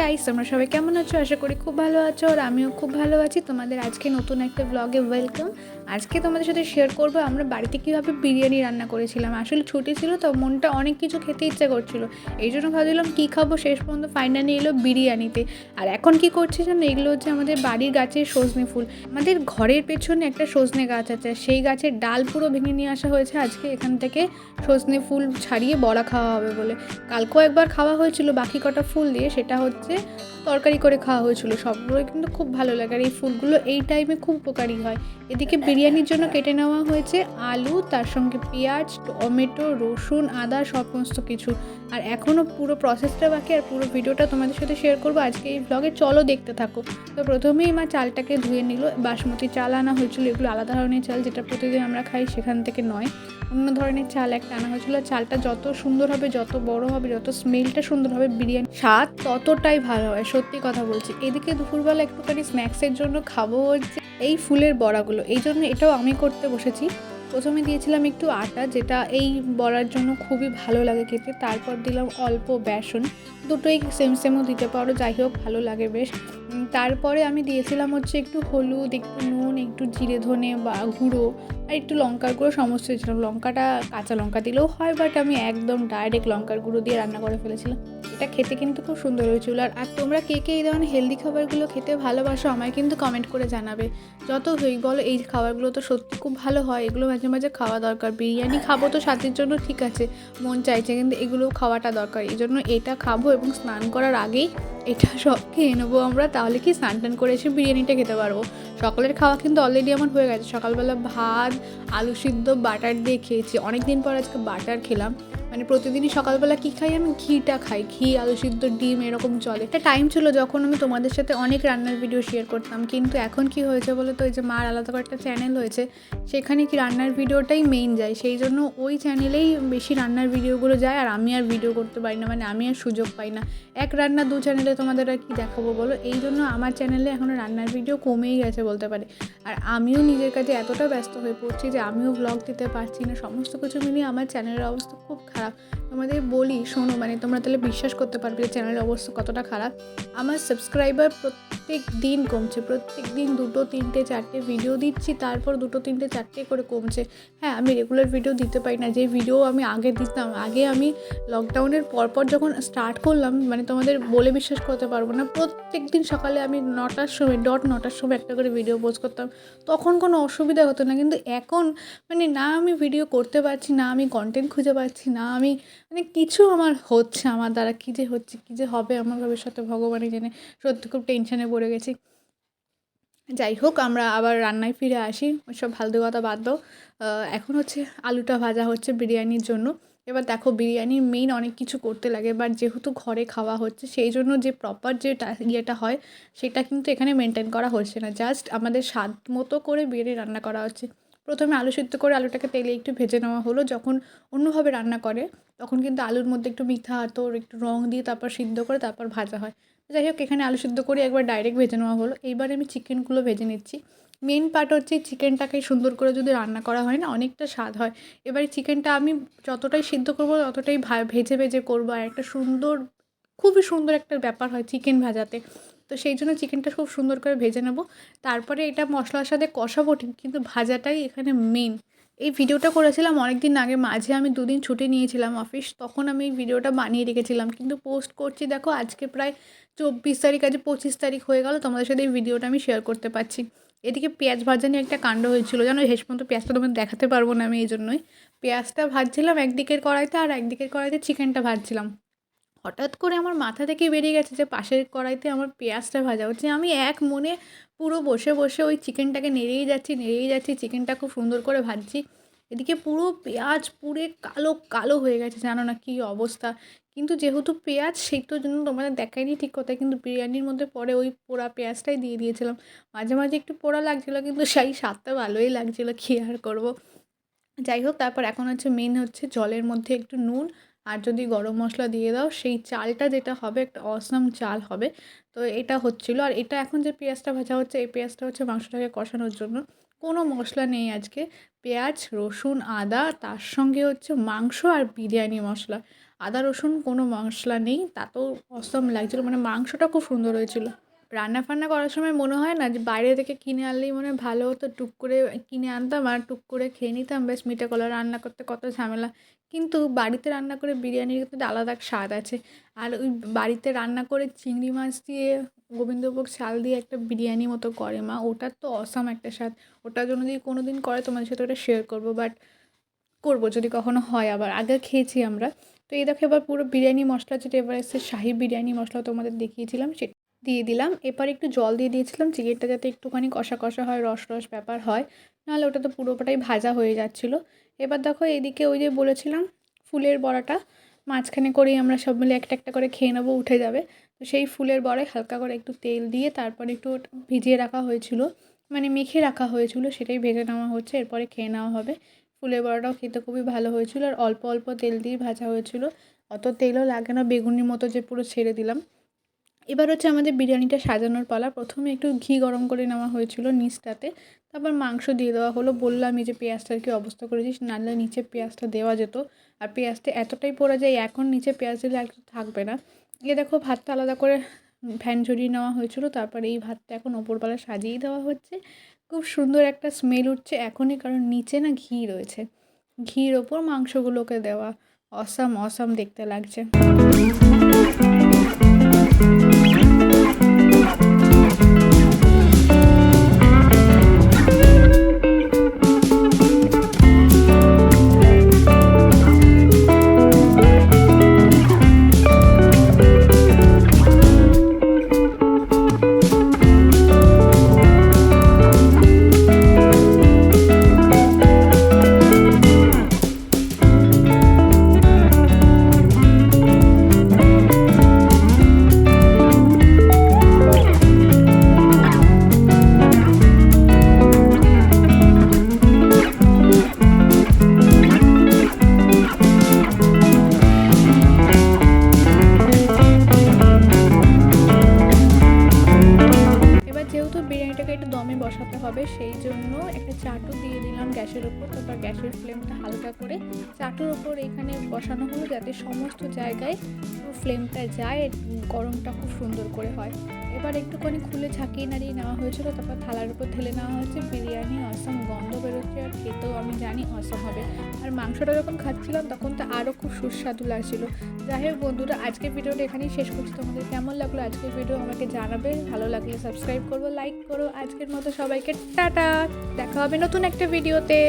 Guys তোমরা সবাই কেমন আছো? আশা করি খুব ভালো আছো আর আমিও খুব ভালো আছি। তোমাদের আজকে নতুন একটা ব্লগে ওয়েলকাম আজকে তোমাদের সাথে শেয়ার করব আমরা বাড়িতে কীভাবে বিরিয়ানি রান্না করেছিলাম। আসলে ছুটি ছিল তো মনটা অনেক কিছু খেতে ইচ্ছে করছিল। এই জন্য ভাবছিলাম কী খাব শেষ পর্যন্ত ফাইনালি এলো বিরিয়ানিতে। আর এখন কি করছি জানো? এগুলো হচ্ছে আমাদের বাড়ির গাছের সজনে ফুল। আমাদের ঘরের পেছনে একটা সজনে গাছ আছে। সেই গাছের ডাল পুরো ভেঙে নিয়ে আসা হয়েছে। আজকে এখান থেকে সজনে ফুল ছাড়িয়ে বড়া খাওয়া হবে বলে। কালকেও একবার খাওয়া হয়েছিল বাকি কটা ফুল দিয়ে। সেটা হচ্ছে তরকারি করে খাওয়া হয়েছিল, সবগুলোই কিন্তু খুব ভালো লাগে। আর এই ফুলগুলো এই টাইমে খুব উপকারী হয়। এদিকে বিরিয়ানির জন্য কেটে নেওয়া হয়েছে আলু, তার সঙ্গে পেঁয়াজ, টমেটো, রসুন, আদা, সমস্ত কিছু। আর এখনও পুরো প্রসেসটা বাকি, আর পুরো ভিডিওটা তোমাদের সাথে শেয়ার করব আজকে এই ব্লগে চলো দেখতে থাকো। তো প্রথমেই মা চালটাকে ধুয়ে নিল। বাসমতি চাল আনা হয়েছিল, এগুলো আলাদা ধরনের চাল, যেটা প্রতিদিন আমরা খাই, সেখান থেকে নয়। অন্য ধরনের চাল একটা আনা হয়েছিল। চালটা যত সুন্দর হবে, যত বড় হবে, যত স্মেলটা সুন্দর হবে, বিরিয়ানি স্বাদ ততটাই ভালো হয়, সত্যি কথা বলছি। এদিকে দুপুরবেলা একটুখানি স্ন্যাক্সের জন্য খাব হচ্ছে এই ফুলের বড়াগুলো। এই জন্য এটাও আমি করতে বসেছি। প্রথমে দিয়েছিলাম একটু আটা, যেটা এই বড়ার জন্য খুবই ভালো লাগে খেতে। তারপর দিলাম অল্প বেসন। দুটোই সেম সেমও দিতে পারো, যাই হোক, ভালো লাগে বেশ। তারপরে আমি দিয়েছিলাম হচ্ছে একটু হলুদ, একটু নুন, একটু জিরে ধনে বা গুঁড়ো। আর একটু লঙ্কার গুঁড়ো সমস্ত দিয়েছিলাম। লঙ্কাটা কাঁচা লঙ্কা দিলেও হয় বাট আমি একদম ডাইরেক্ট লঙ্কার গুঁড়ো দিয়ে রান্না করে ফেলেছিলাম। এটা খেতে কিন্তু খুব সুন্দর হয়েছিল। আর আর তোমরা কে কে এই ধরনের হেলদি খাবারগুলো খেতে ভালোবাসো আমায় কিন্তু কমেন্ট করে জানাবে। যত হই বলো, এই খাবারগুলো তো সত্যি খুব ভালো হয়। এগুলো মাঝে মাঝে খাওয়া দরকার। বিরিয়ানি খাব তো স্বাদের জন্য ঠিক আছে, মন চাইছে কিন্তু এগুলোও খাওয়াটা দরকার। এই জন্য এটা খাব এবং স্নান করার আগেই এটা সব খেয়ে নেব আমরা, তাহলে কি স্নান করে এসে বিরিয়ানিটা খেতে পারব? সকালের খাওয়া কিন্তু অলরেডি আমার হয়ে গেছে। সকালবেলা ভাত, আলু সিদ্ধ, বাটার দিয়ে খেয়েছি। অনেক দিন পর আজকে বাটার খেলাম। মানে প্রতিদিনই সকালবেলা কী খাই আমি? ঘিটা খাই। ঘি, আলু সিদ্ধ, ডিম এরকম চলে। একটা টাইম ছিল যখন আমি তোমাদের সাথে অনেক রান্নার ভিডিও শেয়ার করতাম। কিন্তু এখন কি হয়েছে বলে তো? ওই যে মার আলাদা করে একটা চ্যানেল হয়েছে। সেখানে কি রান্নার ভিডিওটাই মেইন যায়। সেই জন্য ওই চ্যানেলেই বেশি রান্নার ভিডিওগুলো যায় আর আমি আর ভিডিও করতে পারি না। মানে আমি আর সুযোগ পাই না। এক রান্না দু চ্যানেলে তোমাদের আর কি দেখাবো বলো? এই জন্য আমার চ্যানেলে এখনও রান্নার ভিডিও কমেই গেছে বলতে পারে। আর আমিও নিজের কাছে এতটা ব্যস্ত হয়ে পড়ছি যে আমিও ব্লগ দিতে পারছি না। সমস্ত কিছু মিলিয়ে আমার চ্যানেলের অবস্থা খুব খারাপ। tchau. তোমাদের বলি, শোনো মানে তোমরা তাহলে বিশ্বাস করতে পারবে যে চ্যানেলের অবস্থা কতটা খারাপ। আমার সাবস্ক্রাইবার প্রত্যেক দিন কমছে, প্রত্যেক দিন দুটো, তিনটে, চারটে ভিডিও দিচ্ছি, তারপর দুটো, তিনটে, চারটে করে কমছে। হ্যাঁ আমি রেগুলার ভিডিও দিতে পারি না, যে ভিডিও আমি আগে দিতাম, আগে আমি লকডাউনের পরপর যখন স্টার্ট করলাম মানে তোমাদের বলে বিশ্বাস করতে পারব না, প্রত্যেক দিন সকালে আমি নটার সময় ডট নটার সময় একটা করে ভিডিও পোস্ট করতাম। তখন কোনো অসুবিধা হতো না, কিন্তু এখন মানে না আমি ভিডিও করতে পারছি, না আমি কন্টেন্ট খুঁজে পাচ্ছি, না আমি মানে কিছু আমার হচ্ছে, আমার দ্বারা কী যে হচ্ছে, কী যে হবে আমার ভবিষ্যতে ভগবানই জেনে সত্যি খুব টেনশনে পড়ে গেছি। যাই হোক, আমরা আবার রান্নায় ফিরে আসি। ওইসব ফালতু কথা বাদ দাও। এখন হচ্ছে আলুটা ভাজা হচ্ছে বিরিয়ানির জন্য। এবার দেখো বিরিয়ানির মেইন অনেক কিছু করতে লাগে বাট যেহেতু ঘরে খাওয়া হচ্ছে, সেই জন্য যে প্রপার যে ইয়েটা হয়, সেটা কিন্তু এখানে মেনটেন করা হচ্ছে না। জাস্ট আমাদের স্বাদ মতো করে বিরিয়ানি রান্না করা হচ্ছে। প্রথমে আলু সিদ্ধ করে আলুটাকে তেলে একটু ভেজে নেওয়া হলো। যখন অন্যভাবে রান্না করে, তখন কিন্তু আলুর মধ্যে একটু মিঠা তোর একটু রং দিয়ে তারপর সিদ্ধ করে তারপর ভাজা হয়। যাই হোক, এখানে আলু সিদ্ধ করে একবার ডাইরেক্ট ভেজে নেওয়া হলো। এইবার আমি চিকেনগুলো ভেজে নিচ্ছি। মেন পার্ট হচ্ছে চিকেনটাকে সুন্দর করে যদি রান্না করা হয় না, অনেকটা স্বাদ হয়। এবারে চিকেনটা আমি যতটাই সিদ্ধ করব, ততটাই ভেজে ভেজে করব। আর একটা সুন্দর, খুবই সুন্দর একটা ব্যাপার হয় চিকেন ভাজাতে। তো সেই জন্য চিকেনটা খুব সুন্দর করে ভেজে নেব। তারপরে এটা মশলার সাথে কষাবো ঠিক, কিন্তু ভাজাটাই এখানে মেন এই ভিডিওটা করেছিলাম অনেক দিন আগে, মাঝে আমি দুদিন ছুটি নিয়েছিলাম অফিস তখন আমি এই ভিডিওটা বানিয়ে রেখেছিলাম। কিন্তু পোস্ট করছি, দেখো আজকে প্রায় চব্বিশ তারিখ, আজ পঁচিশ তারিখ হয়ে গেল, তোমাদের সাথে এই ভিডিওটা আমি শেয়ার করতে পারছি। এদিকে পেঁয়াজ ভাজা নিয়ে একটা কাণ্ড হয়েছিল, জানো? শেষ পর্যন্ত পেঁয়াজটা তোমাদের দেখাতে পারব না আমি এই জন্যই। পেঁয়াজটা ভাজছিলাম একদিকের কড়াইতে আর একদিকের কড়াইতে চিকেনটা ভাজছিলাম। হঠাৎ করে আমার মাথা থেকে বেরিয়ে গেছে যে পাশের কড়াইতে আমার পেঁয়াজটা ভাজা। হচ্ছে আমি এক মনে পুরো বসে বসে ওই চিকেনটাকে নেড়েই যাচ্ছি নেড়েই যাচ্ছি চিকেনটা খুব সুন্দর করে ভাজছি। এদিকে পুরো পেঁয়াজ পুরে কালো কালো হয়ে গেছে, জানো না কী অবস্থা। কিন্তু যেহেতু পেঁয়াজ সেই তো জন্য তোমাদের দেখায়নি ঠিক কথা কিন্তু বিরিয়ানির মধ্যে পরে ওই পোড়া পেঁয়াজটাই দিয়ে দিয়েছিলাম। মাঝে মাঝে একটু পোড়া লাগছিল, কিন্তু সেই স্বাদটা ভালোই লাগছিল, কী আর করব? যাই হোক, তারপর এখন হচ্ছে মেন হচ্ছে জলের মধ্যে একটু নুন আর যদি গরম মশলা দিয়ে দাও, সেই চালটা যেটা হবে একটা অসম চাল হবে। তো এটা হচ্ছিল, আর এটা এখন যে পেঁয়াজটা ভাজা হচ্ছে, এই পেঁয়াজটা হচ্ছে মাংসটাকে কষানোর জন্য। কোনো মশলা নেই আজকে, পেঁয়াজ, রসুন, আদা, তার সঙ্গে হচ্ছে মাংস আর বিরিয়ানি মশলা। আদা, রসুন কোনো মশলা নেই, তাতেও অসম লাগছিল মানে মাংসটা খুব সুন্দর হয়েছিল। রান্না ফান্না করার সময় মনে হয় না যে বাইরে থেকে কিনে আনলেই মনে হয় ভালো হতো, টুক করে কিনে আনতাম আর টুক করে খেয়ে নিতাম। বেশ মিটে গেলো রান্না করতে কত ঝামেলা। কিন্তু বাড়িতে রান্না করে বিরিয়ানির কিন্তু আলাদা স্বাদ আছে। আর ওই বাড়িতে রান্না করে চিংড়ি মাছ দিয়ে গোবিন্দভোগ চাল দিয়ে একটা বিরিয়ানি মতো করে মা, ওটার তো অসাম একটা স্বাদ। ওটার জন্য যদি কোনো দিন করে তোমাদের সাথে ওটা শেয়ার করব বাট করব যদি কখনো হয় আবার। আগে খেয়েছি আমরা। তো এই দেখো এবার পুরো বিরিয়ানি মশলা যেটা এবার এসে শাহি বিরিয়ানি মশলা তোমাদের দেখিয়েছিলাম, সেটা দিয়ে দিলাম। এবার একটু জল দিয়ে দিয়েছিলাম। চিকেনটা যাতে একটুখানি কষা কষা হয় রস রস ব্যাপার হয়। নাহলে ওটা তো পুরোটাই ভাজা হয়ে যাচ্ছিল। এবার দেখো এদিকে ওই যে বলেছিলাম, ফুলের বড়াটা। মাঝখানে করেই আমরা সব মিলে একটা একটা করে খেয়ে নেব, উঠে যাবে। তো সেই ফুলের বড়ায় হালকা করে একটু তেল দিয়ে তারপরে একটু ভিজিয়ে রাখা হয়েছিল। মানে মেখে রাখা হয়েছিল, সেটাই ভেজে নেওয়া হচ্ছে। এরপরে খেয়ে নেওয়া হবে। ফুলের বড়াটাও খেতে খুবই ভালো হয়েছিল। আর অল্প অল্প তেল দিয়ে ভাজা হয়েছিল। অত তেলও লাগে না, বেগুনির মতো যে পুরো ছেড়ে দিলাম। এবার হচ্ছে আমাদের বিরিয়ানিটা সাজানোর পালা। প্রথমে একটু ঘি গরম করে নেওয়া হয়েছিল নিচটাতে। তারপর মাংস দিয়ে দেওয়া হলো। বললাম এই যে পেঁয়াজটার কি অবস্থা করেছিস? নাহলে নিচে পেঁয়াজটা দেওয়া যেত। আর পেঁয়াজটা এতটাই পড়ে যায়, এখন নিচে পেঁয়াজ দিলে আর থাকবে না। এ দেখো ভাতটা আলাদা করে ফ্যান ঝরিয়ে নেওয়া হয়েছিল। তারপরে এই ভাতটা এখন ওপরবেলা সাজিয়ে দেওয়া হচ্ছে। খুব সুন্দর একটা স্মেল উঠছে এখনই, কারণ নিচে না ঘি রয়েছে। ঘির ওপর মাংসগুলোকে দেওয়া। অসাম অসাম দেখতে লাগছে। করে চাটুর ওপর এখানে বসানো হলো যাতে সমস্ত জায়গায় ফ্লেমটা যায়, গরমটা খুব সুন্দর করে হয়। এবার একটুখানি খুলে ঝাঁকিয়ে নাড়িয়ে নেওয়া হয়েছিল, তারপর থালার উপর ঢেলে নেওয়া হয়েছে। বিরিয়ানি, অসম, গন্ধ বেরোচ্ছে আর খেতেও আমি জানি অসম হবে। আর মাংসটা যখন খাচ্ছিলাম, তখন তো আরও খুব সুস্বাদু লাগছিল। যাই হোক বন্ধুরা, আজকের ভিডিওটা এখানেই শেষ করছি। তোমাদের কেমন লাগল আজকের ভিডিও আমাকে জানাবে। ভালো লাগলে সাবস্ক্রাইব করব লাইক করো। আজকের মতো সবাইকে টাটা, দেখা হবে নতুন একটা ভিডিওতে।